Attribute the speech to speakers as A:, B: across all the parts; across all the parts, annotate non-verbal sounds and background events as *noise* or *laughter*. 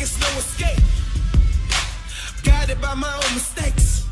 A: it's no escape. Guided by my own mistakes.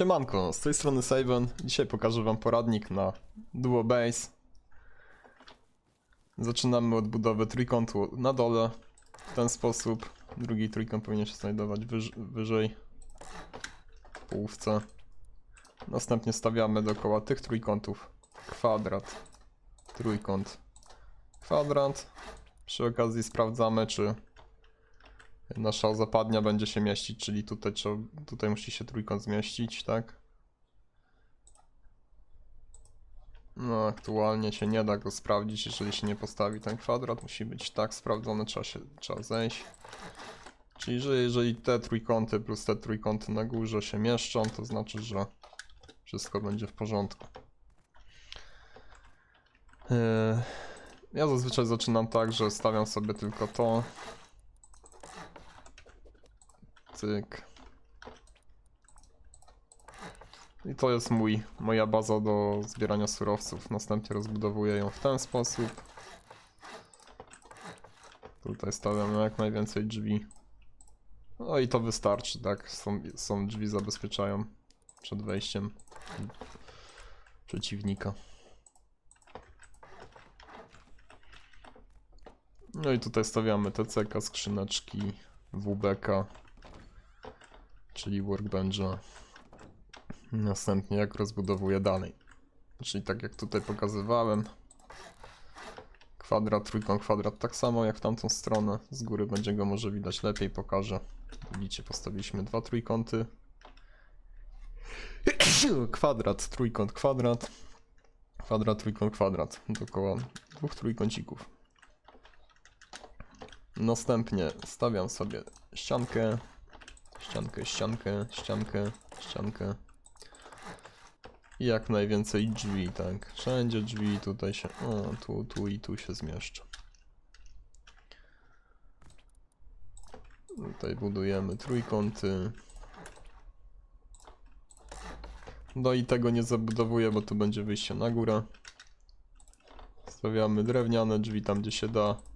B: Siemanko, z tej strony Saven. Dzisiaj pokażę wam poradnik na Duo Base. Zaczynamy od budowy trójkątu na dole. W ten sposób. Drugi trójkąt powinien się znajdować wyż wyżej. W połówce. Następnie stawiamy dookoła tych trójkątów kwadrat, trójkąt, kwadrat. Przy okazji sprawdzamy, czy nasza zapadnia będzie się mieścić, czyli tutaj, tutaj musi się trójkąt zmieścić, tak? No, aktualnie się nie da go sprawdzić, jeżeli się nie postawi ten kwadrat. Musi być tak sprawdzony, trzeba, się, trzeba zejść. Czyli, że jeżeli te trójkąty plus te trójkąty na górze się mieszczą, to znaczy, że wszystko będzie w porządku. Yy, Ja zazwyczaj zaczynam tak, że stawiam sobie tylko to, Cyk. I to jest mój, moja baza do zbierania surowców. Następnie rozbudowuję ją w ten sposób. Tutaj stawiam jak najwięcej drzwi. No i to wystarczy, tak? Są, są drzwi zabezpieczają przed wejściem przeciwnika. No i tutaj stawiamy TCK, skrzyneczki, WBK czyli workbencha. Następnie jak rozbudowuję dalej. Czyli tak jak tutaj pokazywałem. Kwadrat, trójkąt, kwadrat tak samo jak w tamtą stronę. Z góry będzie go może widać lepiej, pokażę. Widzicie, postawiliśmy dwa trójkąty. *coughs* Kwadrat, trójkąt, kwadrat. Kwadrat, trójkąt, kwadrat. Dookoła dwóch trójkącików. Następnie stawiam sobie ściankę, ściankę, ściankę, ściankę, ściankę. I jak najwięcej drzwi, tak. Wszędzie drzwi tutaj się. O, tu, tu i tu się zmieszczą. Tutaj budujemy trójkąty. No i tego nie zabudowuję, bo tu będzie wyjście na górę. Stawiamy drewniane drzwi tam, gdzie się da.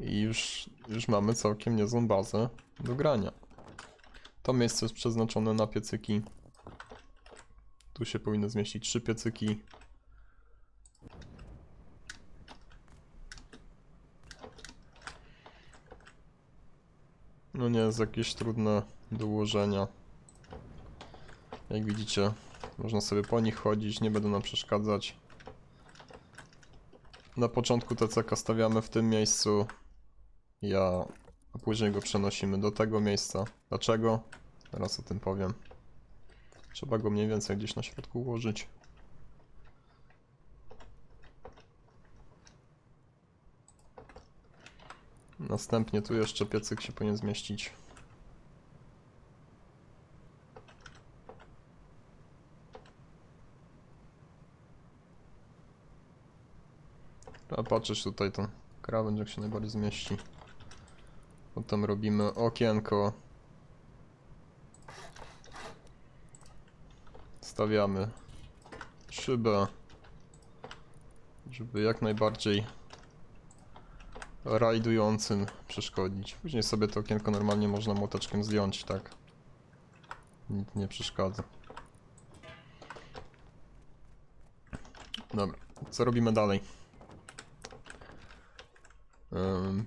B: I już, już mamy całkiem niezłą bazę do grania. To miejsce jest przeznaczone na piecyki. Tu się powinno zmieścić trzy piecyki. No nie jest jakieś trudne do ułożenia. Jak widzicie, można sobie po nich chodzić, nie będą nam przeszkadzać. Na początku TCK stawiamy w tym miejscu. Ja a później go przenosimy do tego miejsca. Dlaczego? Teraz o tym powiem. Trzeba go mniej więcej gdzieś na środku ułożyć. Następnie tu jeszcze piecyk się powinien zmieścić. Trzeba patrzeć tutaj to krawędź jak się najbardziej zmieści. Potem robimy okienko. Stawiamy szybę, żeby jak najbardziej rajdującym przeszkodzić. Później sobie to okienko normalnie można młoteczkiem zdjąć, tak? Nic nie przeszkadza. Dobra, co robimy dalej? Ym,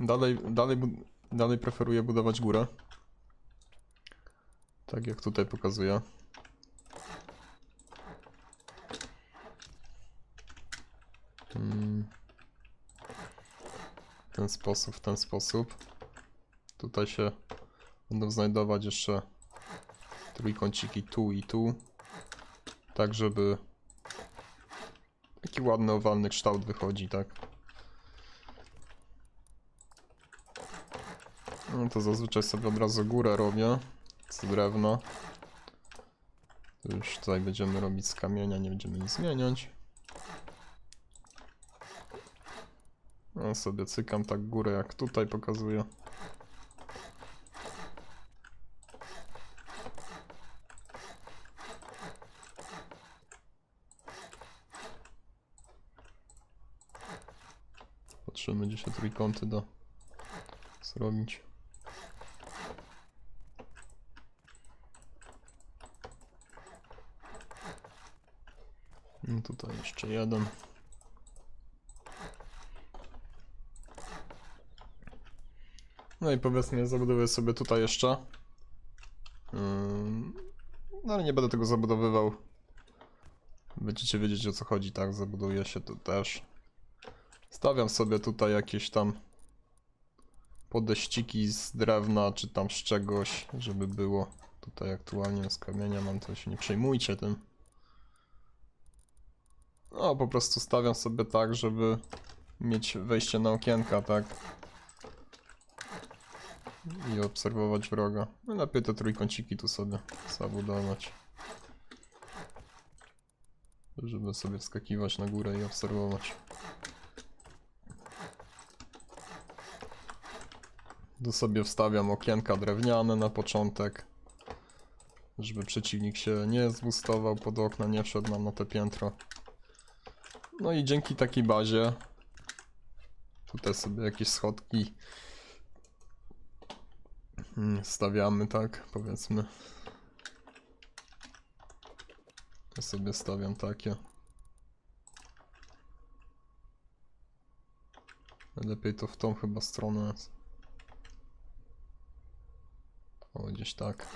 B: dalej, dalej, dalej preferuję budować górę. Tak jak tutaj pokazuję. W ten sposób, w ten sposób. Tutaj się będą znajdować jeszcze trójkąciki tu i tu. Tak, żeby taki ładny, owalny kształt wychodzi, tak? No to zazwyczaj sobie od razu górę robię z drewna. Już tutaj będziemy robić z kamienia, nie będziemy nic zmieniać. No sobie cykam tak górę jak tutaj pokazuję. Patrzymy gdzie się trójkąty da zrobić. No tutaj jeszcze jeden. No i powiedzmy, zabuduję sobie tutaj jeszcze. No ale nie będę tego zabudowywał. Będziecie wiedzieć o co chodzi, tak? Zabuduję się to też. Stawiam sobie tutaj jakieś tam podeściki z drewna, czy tam z czegoś, żeby było. Tutaj aktualnie z kamienia mam, to się nie przejmujcie tym. No, po prostu stawiam sobie tak, żeby mieć wejście na okienka, tak? I obserwować wroga. No lepiej te trójkąciki tu sobie zabudować. Żeby sobie wskakiwać na górę i obserwować. Tu sobie wstawiam okienka drewniane na początek. Żeby przeciwnik się nie zbustował pod okna, nie wszedł nam na te piętro. No i dzięki takiej bazie tutaj sobie jakieś schodki mm, stawiamy, tak, powiedzmy. Ja sobie stawiam takie. Lepiej to w tą chyba stronę. O, gdzieś tak.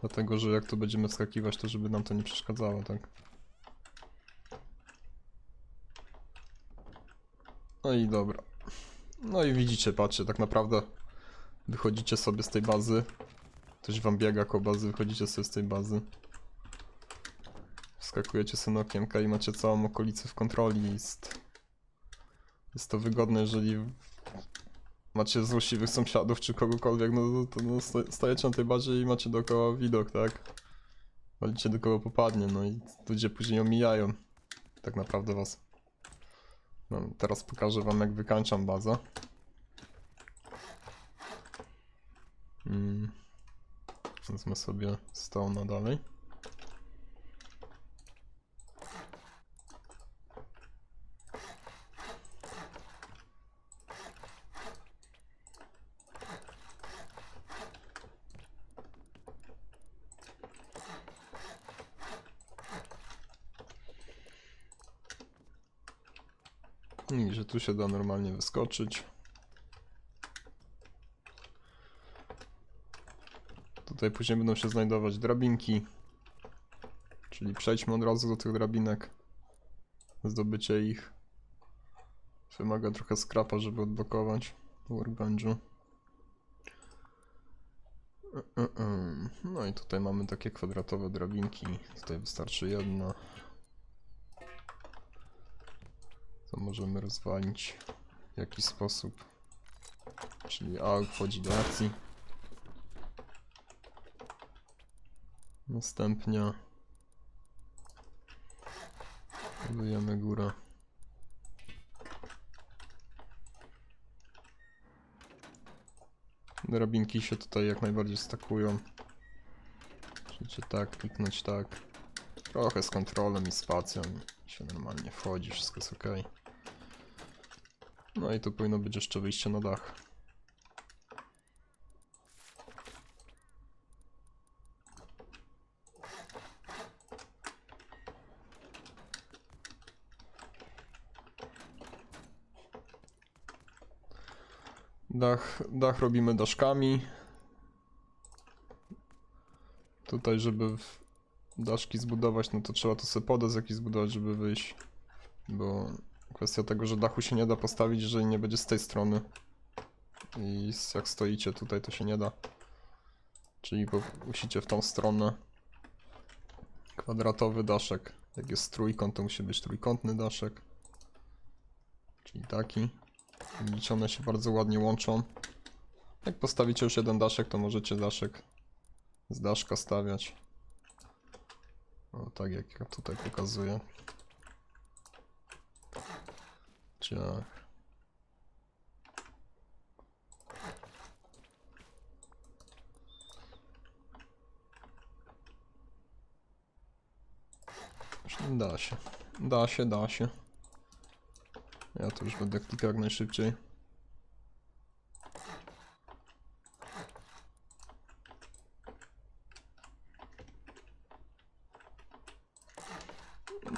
B: Dlatego, że jak tu będziemy wskakiwać, to żeby nam to nie przeszkadzało, tak? No i dobra. No i widzicie, patrzcie, tak naprawdę wychodzicie sobie z tej bazy. Ktoś wam biega koło bazy, wychodzicie sobie z tej bazy. Wskakujecie sobie na okienka i macie całą okolicę w kontroli. Jest, jest to wygodne, jeżeli macie złośliwych sąsiadów czy kogokolwiek, no to no, stajecie na tej bazie i macie dookoła widok, tak? Walicie do kogo popadnie, no i ludzie później omijają. Tak naprawdę was. No, teraz pokażę wam jak wykańczam bazę. Mm. Wezmę sobie stone dalej. I że tu się da normalnie wyskoczyć. Tutaj później będą się znajdować drabinki. Czyli przejdźmy od razu do tych drabinek. Zdobycie ich wymaga trochę skrapa, żeby odblokować workbenchu. E, e, e. No i tutaj mamy takie kwadratowe drabinki. Tutaj wystarczy jedna. To możemy rozwalić w jakiś sposób. Czyli A wchodzi do akcji. Następnie budujemy górę. Drabinki się tutaj jak najbardziej stakują. Możecie tak, kliknąć tak. Trochę z kontrolą i spacją się normalnie wchodzi, wszystko jest ok. No i tu powinno być jeszcze wyjście na dach. Dach, dach robimy daszkami. Tutaj, żeby daszki zbudować, no to trzeba tu sobie podest jakiś zbudować, żeby wyjść. Bo kwestia tego, że dachu się nie da postawić, jeżeli nie będzie z tej strony. I jak stoicie tutaj, to się nie da. Czyli musicie w tą stronę. Kwadratowy daszek. Jak jest trójkąt, to musi być trójkątny daszek. Czyli taki. Widzicie, one się bardzo ładnie łączą. Jak postawicie już jeden daszek, to możecie daszek z daszka stawiać. O, tak jak ja tutaj pokazuję. Ciach. Da się. Da się, da się. Ja to już będę klikał jak najszybciej.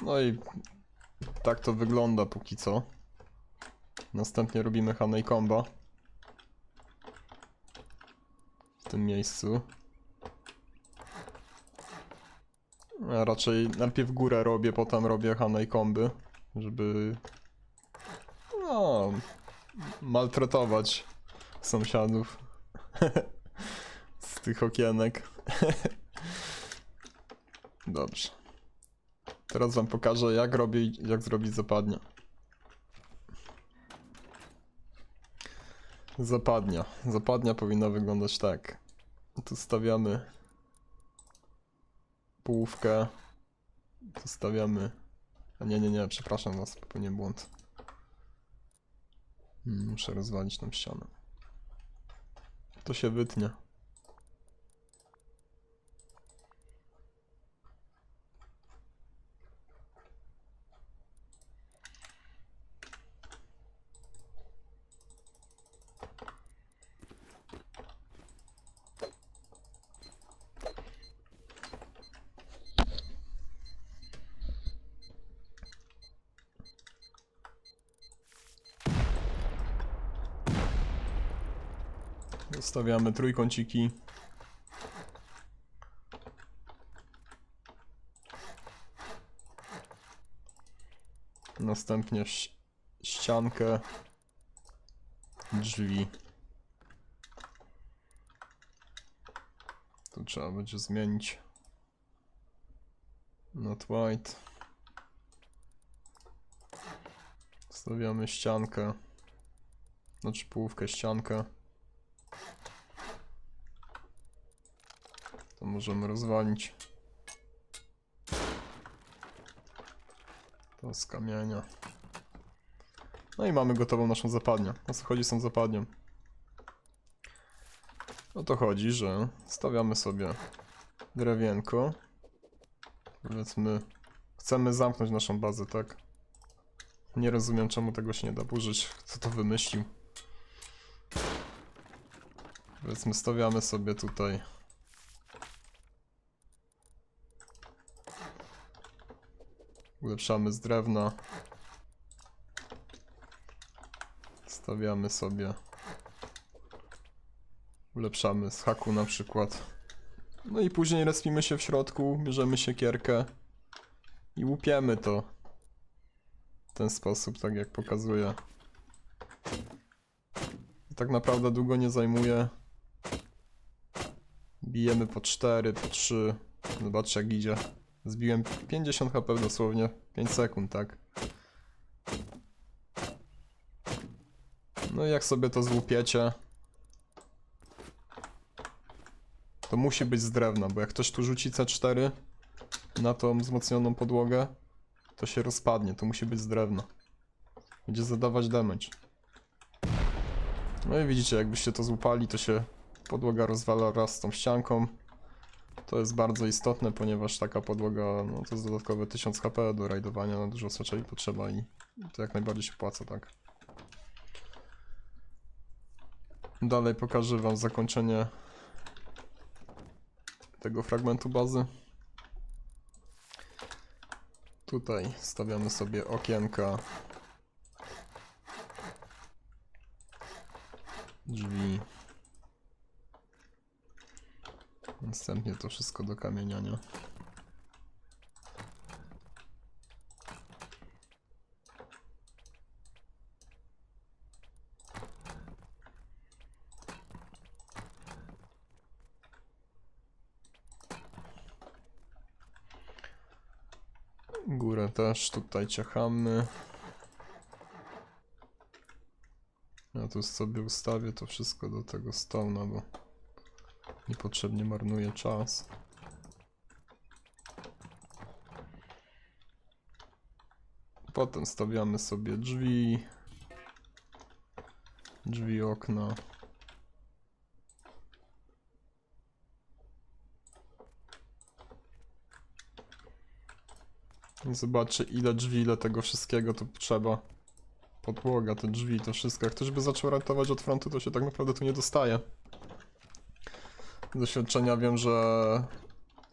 B: No i tak to wygląda póki co. Następnie robimy honeycomba. W tym miejscu. A raczej najpierw górę robię, potem robię honeycomby, żeby no, maltretować sąsiadów *laughs* z tych okienek. *laughs* Dobrze. Teraz wam pokażę jak robię i jak zrobić zapadnia. Zapadnia. Zapadnia powinna wyglądać tak. Tu stawiamy połówkę. Tu stawiamy... A nie, nie, nie, przepraszam was, popełniłem błąd. Hmm, Muszę rozwalić tą ścianę. To się wytnie. Zostawiamy trójkąciki. Następnie ściankę, drzwi. Tu trzeba będzie zmienić. Not white. Stawiamy ściankę. Znaczy połówkę ściankę. To możemy rozwalić. To z kamienia. No i mamy gotową naszą zapadnię. O co chodzi z tą zapadnią? O to chodzi, że stawiamy sobie drewienko. Powiedzmy, chcemy zamknąć naszą bazę, tak? Nie rozumiem, czemu tego się nie da burzyć. Kto to wymyślił? Powiedzmy, stawiamy sobie tutaj Ulepszamy z drewna. Stawiamy sobie. Ulepszamy z haku na przykład. No i później respimy się w środku, bierzemy siekierkę i łupiemy to. W ten sposób, tak jak pokazuję. Tak naprawdę długo nie zajmuje. Bijemy po 4, po 3. Zobaczcie jak idzie. Zbiłem 50 HP dosłownie 5 sekund, tak? No i jak sobie to złupiecie, to musi być z drewna, bo jak ktoś tu rzuci C4 na tą wzmocnioną podłogę, to się rozpadnie, to musi być z drewna. Będzie zadawać damage. No i widzicie, jakbyście to złupali, to się podłoga rozwala raz z tą ścianką, To jest bardzo istotne, ponieważ taka podłoga no, to jest dodatkowe 1000 HP do rajdowania, no, dużo soczeli potrzeba i to jak najbardziej się opłaca, tak. Dalej pokażę wam zakończenie tego fragmentu bazy. Tutaj stawiamy sobie okienka, drzwi. Następnie to wszystko do kamieniania. Górę też tutaj ciachamy. Ja tu sobie ustawię to wszystko do tego stona, bo niepotrzebnie marnuję czas. Potem stawiamy sobie drzwi. Drzwi, okna. Zobaczcie ile drzwi, ile tego wszystkiego tu trzeba. Podłoga, te drzwi, to wszystko. Jak ktoś by zaczął ratować od frontu, to się tak naprawdę tu nie dostaje. Doświadczenia wiem, że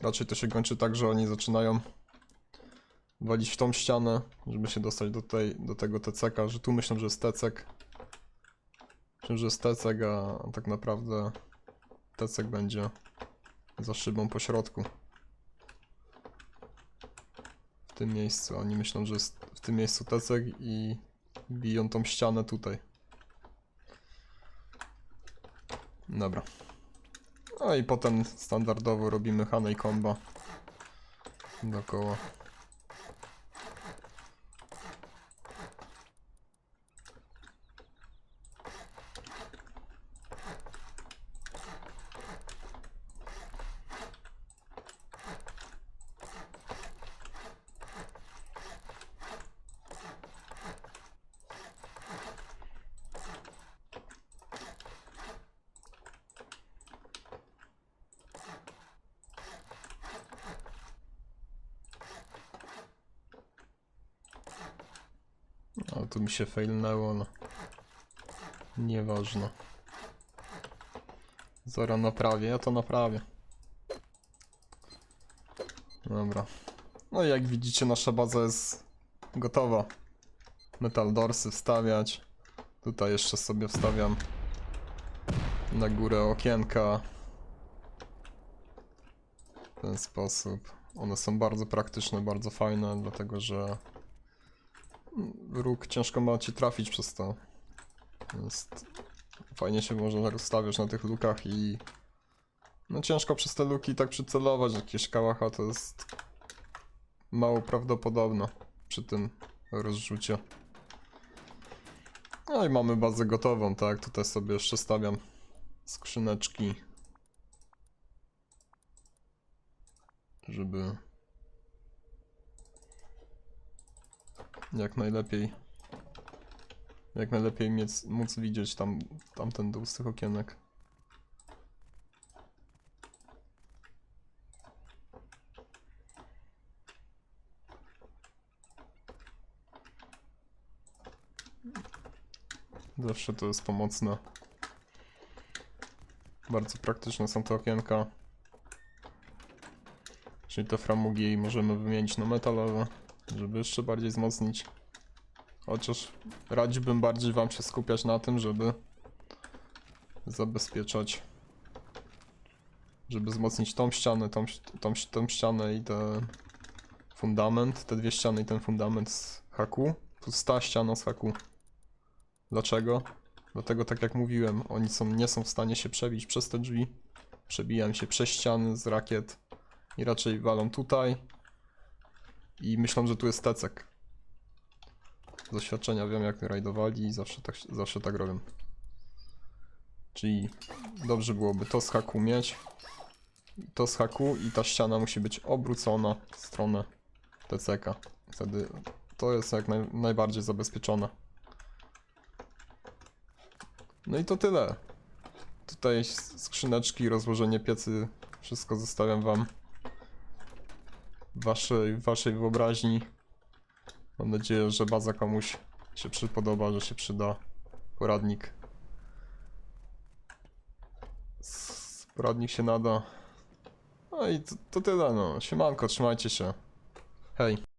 B: raczej to się kończy tak, że oni zaczynają walić w tą ścianę, żeby się dostać do, tej, do tego TCK, że tu myślą, że jest tecek. Myślę, że jest tecek, a tak naprawdę tecek będzie za szybą po środku. W tym miejscu. Oni myślą, że jest w tym miejscu tecek i biją tą ścianę tutaj. Dobra. No i potem standardowo robimy Hane i Komba dookoła. Ale tu mi się failnęło, no. Nieważne. Zora naprawię, ja to naprawię. Dobra. No i jak widzicie nasza baza jest gotowa. Metal dorsy wstawiać. Tutaj jeszcze sobie wstawiam na górę okienka. W ten sposób. One są bardzo praktyczne, bardzo fajne, dlatego że róg ciężko ma ci trafić przez to. Jest... Fajnie się można rozstawiać na tych lukach i... No ciężko przez te luki tak przycelować, jakieś kałacha to jest... Mało prawdopodobne przy tym rozrzucie. No i mamy bazę gotową, tak? Tutaj sobie jeszcze stawiam skrzyneczki. Żeby jak najlepiej jak najlepiej mieć, móc widzieć tam, tamten dół z tych okienek. Zawsze to jest pomocne. Bardzo praktyczne są te okienka. Czyli te framugi możemy wymienić na metalowe żeby jeszcze bardziej wzmocnić. Chociaż radziłbym bardziej wam się skupiać na tym, żeby zabezpieczać, żeby wzmocnić tą ścianę, tą, tą, tą ścianę i ten fundament, te dwie ściany i ten fundament z haku, plus ta ściana z haku. Dlaczego? Dlatego tak jak mówiłem, oni są, nie są w stanie się przebić przez te drzwi, przebijają się przez ściany z rakiet i raczej walą tutaj, i myślą, że tu jest tecek. Z doświadczenia wiem jak rajdowali i zawsze tak, zawsze tak robią. Czyli dobrze byłoby to z haku mieć. To z haku i ta ściana musi być obrócona w stronę TCK. Wtedy to jest jak naj, najbardziej zabezpieczone. No i to tyle. Tutaj skrzyneczki, rozłożenie piecy Wszystko zostawiam wam. Waszej, waszej wyobraźni. Mam nadzieję, że baza komuś się przypodoba, że się przyda poradnik. Poradnik się nada. No i to, to tyle no. Siemanko, trzymajcie się. Hej.